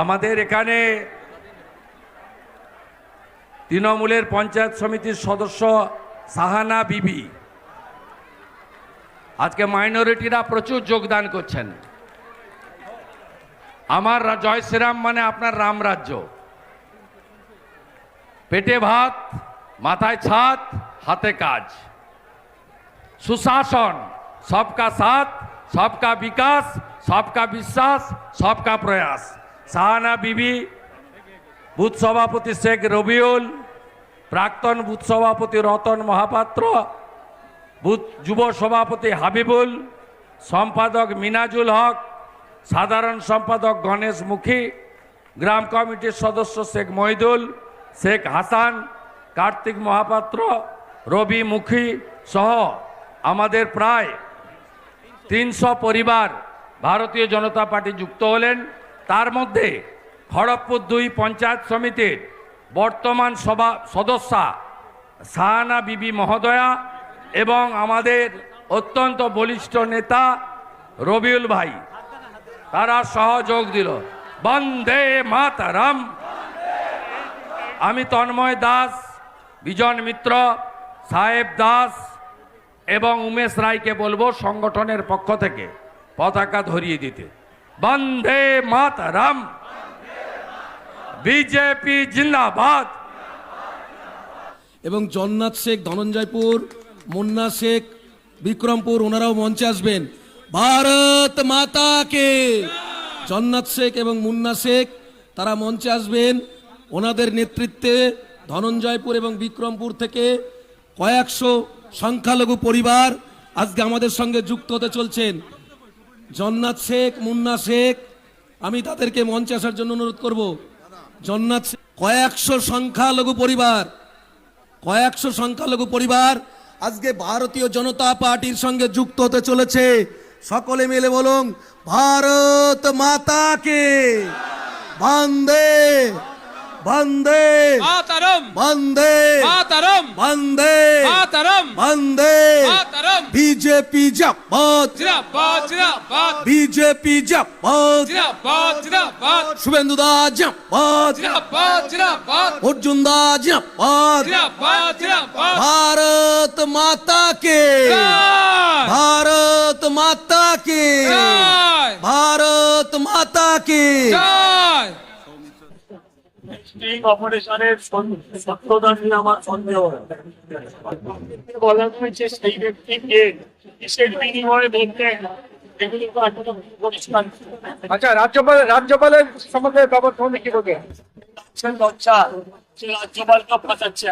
আমাদের এখানে তৃণমূলের পঞ্চায়েত সমিতির সদস্য সাহানা বিবি। আজকে মাইনরিটিরা প্রচুর যোগদান করছেন। আমার জয় শ্রীরাম মানে আপনার রাম রাজ্য। পেটে ভাত, মাথায় ছাদ, হাতে কাজ। সুশাসন, সবকা সাথ, সবকা বিকাশ, সবকা বিশ্বাস, সবকা প্রয়াস। সাহানা বিবি, বুথ সভাপতি শেখ রবিউল, প্রাক্তন বুথ সভাপতি রতন মহাপাত্র, বুথ যুব সভাপতি হাবিবুল, সম্পাদক মিনাজুল হক, সাধারণ সম্পাদক গণেশ মুখী, গ্রাম কমিটির সদস্য শেখ মহিদুল, শেখ হাসান, কার্তিক মহাপাত্র, রবি মুখী সহ আমাদের প্রায় তিনশো পরিবার ভারতীয় জনতা পার্টি যুক্ত হলেন। তার মধ্যে খড়গপুর দুই পঞ্চায়েত সমিতির বর্তমান সভা সদস্যা সাহানা বিবি মহোদয়া এবং আমাদের অত্যন্ত বলিষ্ঠ নেতা রবিউল ভাই। তারা সহযোগ দিল। বন্দে মাতারাম। আমি তন্ময় দাস, বিজন মিত্র, সাহেব দাস এবং উমেশ রায়কে বলব সংগঠনের পক্ষ থেকে পতাকা ধরিয়ে দিতে। বন্দে মাতারাম। বিজেপি জিন্দাবাদ। এবং জন্নাথ শেখ ধনঞ্জয়পুর, মুন্না শেখ বিক্রমপুর, ওনারাও মঞ্চে আসবেন। ভারত মাতাকে। জন্নাথ শেখ এবং মুন্না শেখ, তারা মঞ্চে আসবেন। ওনাদের নেতৃত্বে ধনঞ্জয়পুর এবং বিক্রমপুর থেকে কয়েকশো সংখ্যালঘু পরিবার আজকে আমাদের সঙ্গে যুক্ত হতে চলছেন। জন্নাথ শেখ, মুন্না শেখ, আমি তাদেরকে মঞ্চে আসার জন্য অনুরোধ করব। জন্নাথ কয়েকশো সংখ্যালঘু পরিবার, কয়েকশো সংখ্যালঘু পরিবার আজকে ভারতীয় জনতা পার্টির সঙ্গে যুক্ত হতে চলেছে। সকলে মিলে বলুন, ভারত মাতাকে, বন্দে वंदे। मातरम। वंदे। मातरम। वंदे। मातरम। वंदे। मातरम। बीजेपी जब जिंदाबाद जिंदाबाद। जिंदाबाद बीजेपी जब जिंदाबाद जिंदाबाद। जिंदाबाद शुभेंदु दा जिंदाबाद जिंदाबाद। जिंदाबाद अर्जुन जब जिंदाबाद जिंदाबाद। जिंदाबाद भारत माता के। भारत माता के। भारत माता के। जय। স্টিং অপারেশনের সত্যতা নিয়ে আমার সন্দেহ। বলা হয়েছে সেই ব্যক্তিকে কিসের বিনিময়ে বলতেন আচ্ছা রাজ্যপাল রাজ্যপালের সম্বন্ধে কি লজ্জা। রাজ্যপালকে ফাঁসাচ্ছে।